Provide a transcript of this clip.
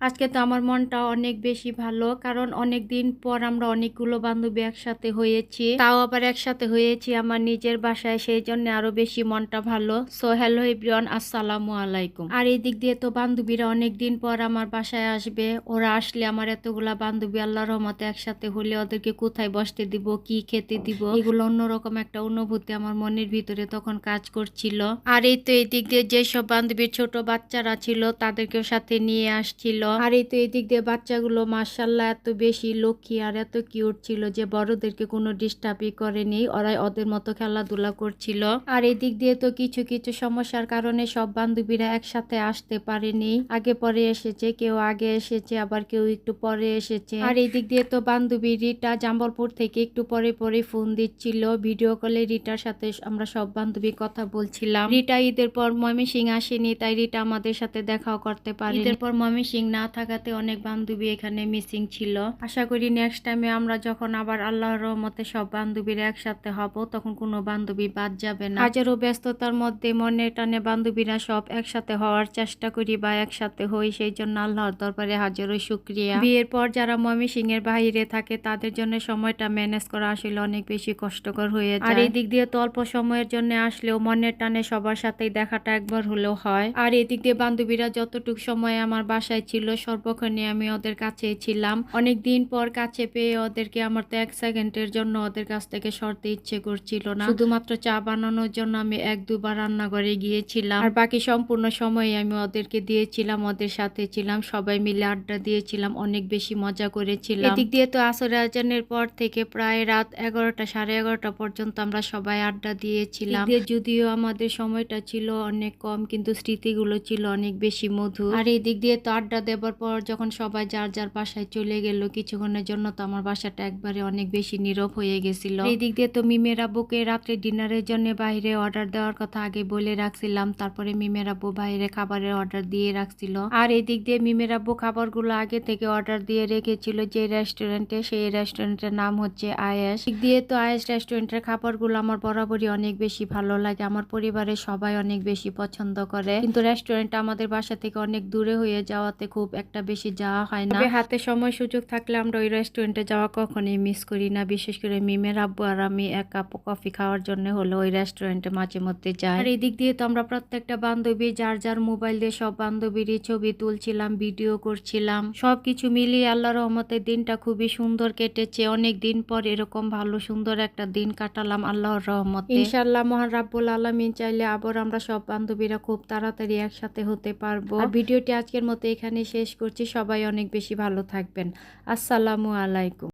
আজকে তো আমার মনটা অনেক বেশি ভালো, কারণ অনেক দিন পর আমরা অনেকগুলো বান্ধবী একসাথে হয়েছি। তাও আবার একসাথে হয়েছি আমার নিজের বাসায় সেই জন্য আরও বেশি মনটা ভালো। সো হ্যালো এভরিওয়ান আসসালামু আলাইকুম। আর এই দিক দিয়ে তো বান্ধবীরা অনেক দিন পর আমার বাসায় আসবে। ওরা আসলে আমার এতগুলা বান্ধবী আল্লাহ রহমতে একসাথে হলে ওদেরকে কোথায় বসতে দিব, কি খেতে দিব, এগুলো অন্যরকম একটা অনুভূতি আমার মনের ভিতরে তখন কাজ করছিল। আর এই তো এই দিক দিয়ে যেসব বান্ধবীর ছোট বাচ্চারা ছিল, তাদেরকেও সাথে নিয়ে আসছিল। আর এই তো এই দিক দিয়ে বাচ্চাগুলো মার্শাল্লাহ এত বেশি লক্ষ্মী আর এত কিউট ছিল যে বড়দেরকে কোনো ডিস্টার্বই করেনি। ওরাই ওদের মতো খেলাধুলা করছিল। আর এই দিক দিয়ে তো কিছু কিছু সমস্যার কারণে সব বান্ধবীরা একসাথে আসতে পারেনি। আগে পরে এসেছে কেউ আগে এসেছে আবার কেউ একটু পরে এসেছে। আর এই দিক দিয়ে তো বান্ধবী রিটা জাম্বলপুর থেকে একটু পরে পরে ফোন দিচ্ছিল। ভিডিও কলে রিটার সাথে আমরা সব বান্ধবী কথা বলছিলাম। রিটা ঈদের পর ময়মনসিং আসেনি তাই রিটা আমাদের সাথে দেখাও করতে পারে ঈদের পর ময়মনসিং না থাকাতে অনেক বান্ধবী এখানে মিসিং ছিল। আশা করি নেক্সট টাইমে আমরা যখন আবার আল্লাহর রহমতে সব বান্ধবীরা একসাথে হব, তখন কোনো বান্ধবী বাদ যাবে না। হাজারো ব্যস্ততার মধ্যে মনে টানে বান্ধবীরা সব একসাথে হওয়ার চেষ্টা করি বা একসাথে হই, সেই জন্য আল্লাহর দরবারে হাজারো শুক্রিয়া। বিয়ের পর যারা ময়মনসিং এর বাইরে থাকে, তাদের জন্য সময়টা ম্যানেজ করা আসলে অনেক বেশি কষ্টকর হয়ে যায়। আর এই দিক দিয়ে তো অল্প সময়ের জন্য আসলেও মনের টানে সবার সাথেই দেখাটা একবার হলেও হয়। আর এদিক দিয়ে বান্ধবীরা যতটুক সময় আমার বাসায় ছিল সর্বক্ষণে আমি ওদের কাছে ছিলাম। অনেক দিন পর কাছে পেয়ে ওদেরকে আমার তো এক সেকেন্ডের জন্য ওদের কাছ থেকে সরতে ইচ্ছে করছিল না। শুধুমাত্র চা বানানোর জন্য আমি এক দুবার রান্নাঘরে গিয়েছিলাম। আর বাকি সম্পূর্ণ সময় আমি ওদেরকে দিয়েছিলাম, ওদের সাথে ছিলাম, সবাই মিলে আড্ডা দিয়েছিলাম, অনেক বেশি মজা করেছিলাম। এদিক দিয়ে তো আসর আজানের পর থেকে প্রায় রাত এগারোটা, সাড়ে এগারোটা পর্যন্ত আমরা সবাই আড্ডা দিয়েছিলাম। যদিও আমাদের সময়টা ছিল অনেক কম, কিন্তু স্মৃতিগুলো ছিল অনেক বেশি মধুর। আর এই দিক দিয়ে তো আড্ডা দেবার পর যখন সবাই যার যার বাসায় চলে গেল, কিছুক্ষণের জন্য তো আমার বাসাটা একবারে অনেক বেশি নীরব হয়ে গেছিল। এই দিক দিয়ে তো মিমের আব্বুকে রাত্রে ডিনারের জন্য বাইরে অর্ডার দেওয়ার কথা আগে বলে রাখছিলাম, তারপরে মিমের আব্বু বাইরে খাবারের অর্ডার দিয়ে রাখছিল। আর এই দিক দিয়ে মিমের আব্বু খাবারগুলো আগে থেকে অর্ডার দিয়ে রেখেছিল যে রেস্টুরেন্টে, সেই রেস্টুরেন্টের নাম হচ্ছে আয়েস দিক দিয়ে তো আয়েস রেস্টুরেন্টের খাবারগুলো আমার বরাবরই অনেক বেশি ভালো লাগে, আমার পরিবারের সবাই অনেক বেশি পছন্দ করে। কিন্তু রেস্টুরেন্টটা আমাদের বাসা থেকে অনেক দূরে হয়ে যাওয়াতে খুব একটা বেশি যাওয়া হয় না। হাতে সময় সুযোগ থাকলে আমরা ওই রেস্টুরেন্টে যাওয়া কখনোই মিস করি না। বিশেষ করে মিমের আব্বু আর আমি এক কাপ কফি খাওয়ার জন্য হলো ওই রেস্টুরেন্টে মাঝে মধ্যে যাই। আর এই দিক দিয়ে তো আমরা প্রত্যেকটা বান্ধবী যার যার মোবাইল দিয়ে সব বান্ধবীরই ছবি তুলছিলাম ভিডিও করছিলাম। সবকিছু মিলিয়ে আল্লাহ রহমতের দিনটা খুবই সুন্দর কেটেছে। অনেক দিন পর এরকম ভালো সুন্দর একটা দিন কাটালাম আল্লাহর রহমতে। ইনশাআল্লাহ মহান রাব্বুল আলামিন চাইলে আবার আমরা সব বান্ধবীরা খুব তাড়াতাড়ি একসাথে হতে পারব। ভিডিওটি আজকের মতো এখানে শেষ করছি। সবাই অনেক বেশি ভালো থাকবেন। আসসালামু আলাইকুম।